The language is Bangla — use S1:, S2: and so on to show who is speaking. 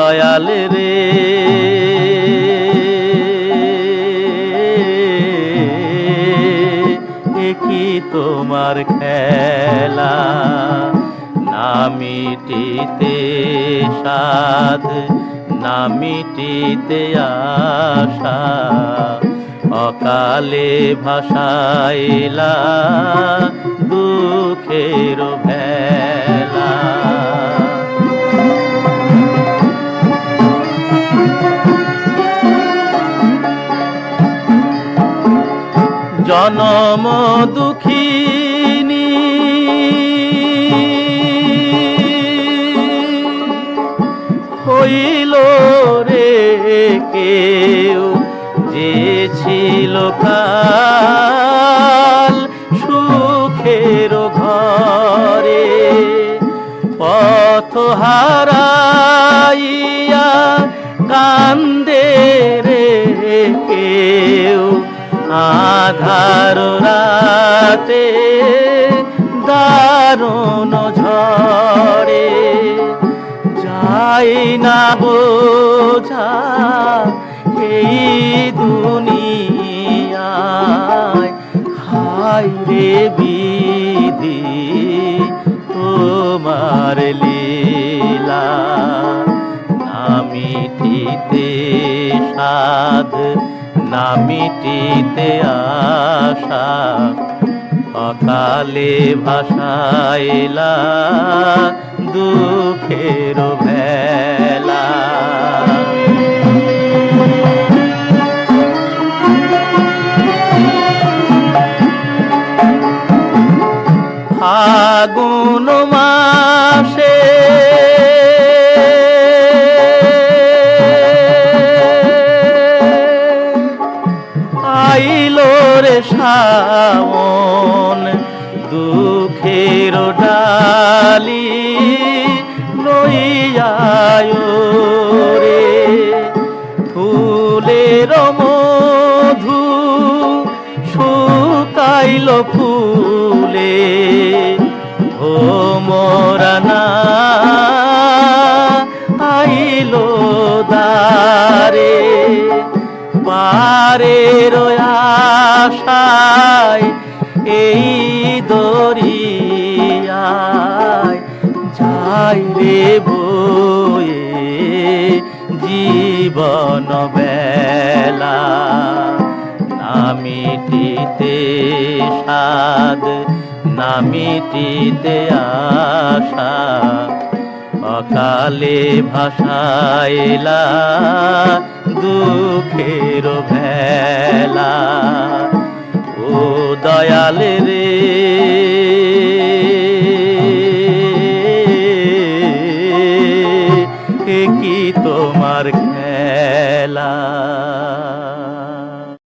S1: দয়াল রে। কি তোমার খেলা? না মিটিতে সাধ না মিটিতে আশা। অকালে ভাসাইলা জনম দুঃখিনী। হইল রে কেউ যে ছিল কাল সুখের ঘরে পথ হারাইয়া কান্দে আধার রাতে দারুণ ঝড়ে, যাই না বোঝা এই দুনিয়ায়। হাই রে বিধি, তোমার লীলা মিটিতে সাধ না মিটিতে আশা অকালে ভাসাইলা দুঃখের ভেলা ফাগুন শাওন দুঃখের ডালি নইয়ায় রে ফুলের মধু শুকাইল ফুলে ও মোরানা আইলো দারে। পারের আশায় এই দরিয়ায় যাই রে বয়ে জীবন বেলা। না মিটিতে সাদ না মিটিতে আশা। অকালে ভাসাইলা দুঃখের ভেলা। ও দয়াল রে। কি তোমার খেলা?